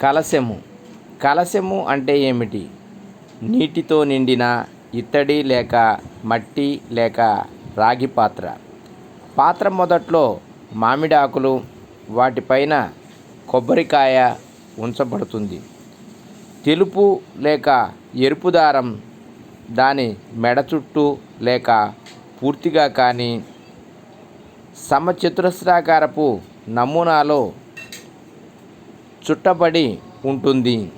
కలశము. కలశము అంటే ఏమిటి? నీటితో నిండిన ఇత్తడి లేక మట్టి లేక రాగి పాత్ర. పాత్ర మొదట్లో మామిడి ఆకులు వాటిపైన కొబ్బరికాయ ఉంచబడుతుంది. తెలుపు లేక ఎరుపు దారం దాని మెడ చుట్టూ లేక పూర్తిగా కానీ సమచతురస్రాకారపు నమూనాలో చుట్టబడి ఉంటుంది.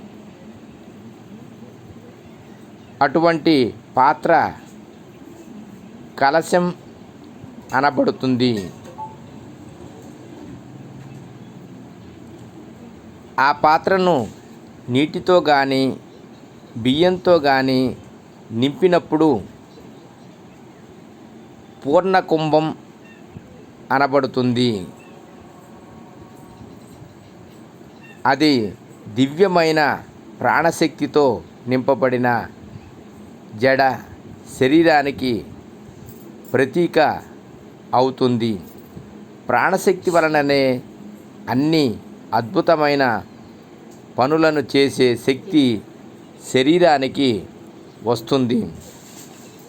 అటువంటి పాత్ర కలశం అనబడుతుంది. ఆ పాత్రను నీటితో కానీ బియ్యంతో కానీ నింపినప్పుడు పూర్ణ కుంభం అనబడుతుంది. అది దివ్యమైన ప్రాణశక్తితో నింపబడిన జడ శరీరానికి ప్రతీక అవుతుంది. ప్రాణశక్తి వలననే అన్ని అద్భుతమైన పనులను చేసే శక్తి శరీరానికి వస్తుంది.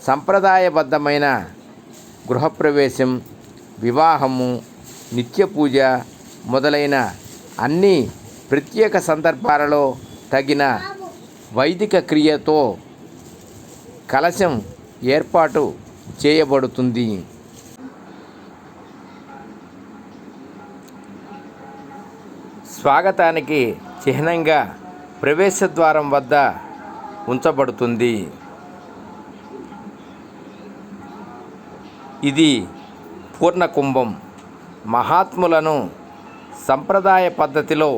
సంప్రదాయబద్ధమైన గృహప్రవేశం వివాహము నిత్య పూజ మొదలైన అన్ని ప్రత్యేక సందర్భాలలో తగిన వైదిక క్రియతో కలశం ఏర్పాటు చేయబడుతుంది. స్వాగతానికి చిహ్నంగా ప్రవేశద్వారం వద్ద ఉంచబడుతుంది. ఇది పూర్ణకుంభం. మహాత్ములను సంప్రదాయ పద్ధతిలో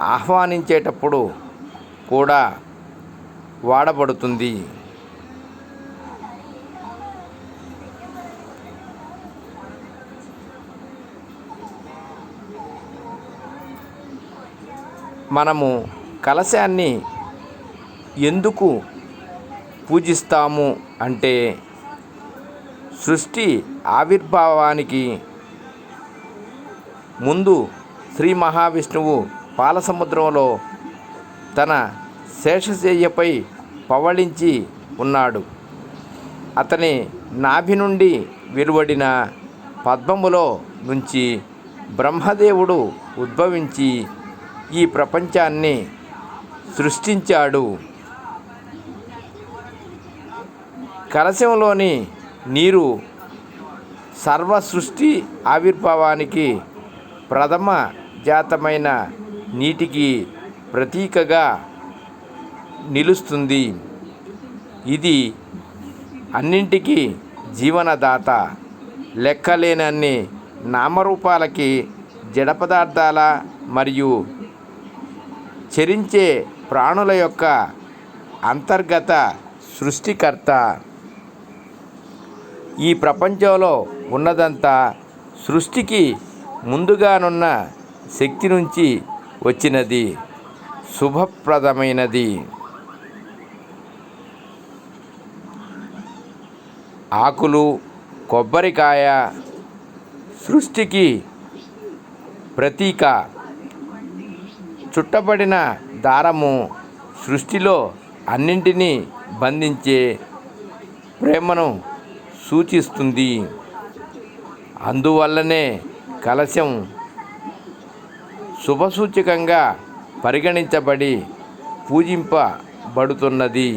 ఆహ్వానించేటప్పుడు కూడా వాడబడుతుంది. మనము కలశాన్ని ఎందుకు పూజిస్తాము అంటే సృష్టి ఆవిర్భావానికి ముందు శ్రీ మహావిష్ణువు పాలసముద్రంలో తన శేషశయ్యపై పవళించి ఉన్నాడు. అతని నాభి నుండి వెలువడిన పద్మములో నుంచి బ్రహ్మదేవుడు ఉద్భవించి ఈ ప్రపంచాన్ని సృష్టించాడు. కలశంలోని నీరు సర్వ సృష్టి ఆవిర్భావానికి ప్రథమ జాతమైన నీటికి ప్రతీకగా నిలుస్తుంది. ఇది అన్నింటికీ జీవనదాత. లెక్కలేనన్ని నామరూపాలకి జడ పదార్థాల మరియు చరించే ప్రాణుల యొక్క అంతర్గత సృష్టికర్త. ఈ ప్రపంచంలో ఉన్నదంతా సృష్టికి ముందుగానున్న శక్తి నుంచి వచ్చినది శుభప్రదమైనది. ఆకులు కొబ్బరికాయ సృష్టికి ప్రతీక. చుట్టబడిన దారము సృష్టిలో అన్నింటినీ బంధించే ప్రేమను సూచిస్తుంది. అందువల్లనే కలశం శుభసూచకంగా పరిగణించబడి పూజింపబడుతున్నది.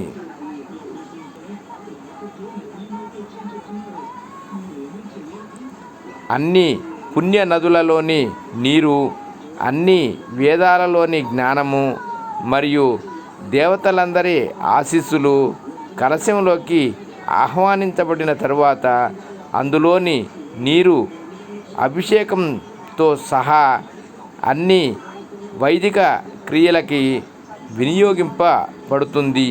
అన్ని పుణ్య నదులలోని నీరు అన్ని వేదాలలోని జ్ఞానము మరియు దేవతలందరి ఆశీస్సులు కలశంలోకి ఆహ్వానించబడిన తరువాత అందులోని నీరు అభిషేకంతో సహా అన్ని వైదిక క్రియలకి వినియోగింపబడుతుంది.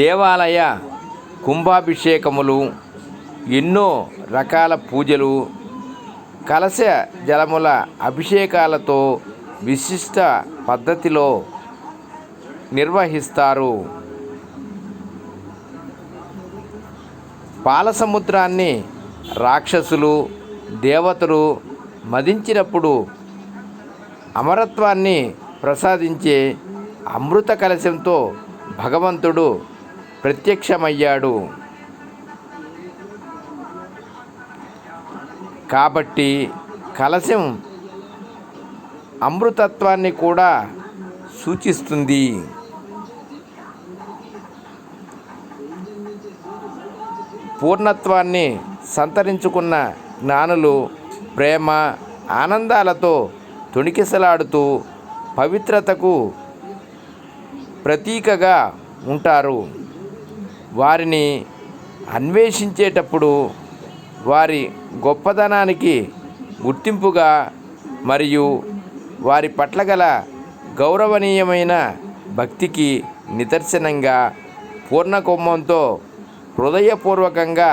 దేవాలయ కుంభాభిషేకములు ఎన్నో రకాల పూజలు కలశ జలముల అభిషేకాలతో విశిష్ట పద్ధతిలో నిర్వహిస్తారు. పాలసముద్రాన్ని రాక్షసులు దేవతలు మదించినప్పుడు అమరత్వాన్ని ప్రసాదించే అమృత కలశంతో భగవంతుడు ప్రత్యక్షమయ్యాడు. కాబట్టి కలశం అమృతత్వాన్ని కూడా సూచిస్తుంది. పూర్ణత్వాన్ని సంతరించుకున్న జ్ఞానులు ప్రేమ ఆనందాలతో తొణికిసలాడుతూ పవిత్రతకు ప్రతీకగా ఉంటారు. వారిని అన్వేషించేటప్పుడు వారి గొప్పదనానికి గుర్తింపుగా మరియు వారి పట్ల గల గౌరవనీయమైన భక్తికి నిదర్శనంగా పూర్ణకుంభంతో హృదయపూర్వకంగా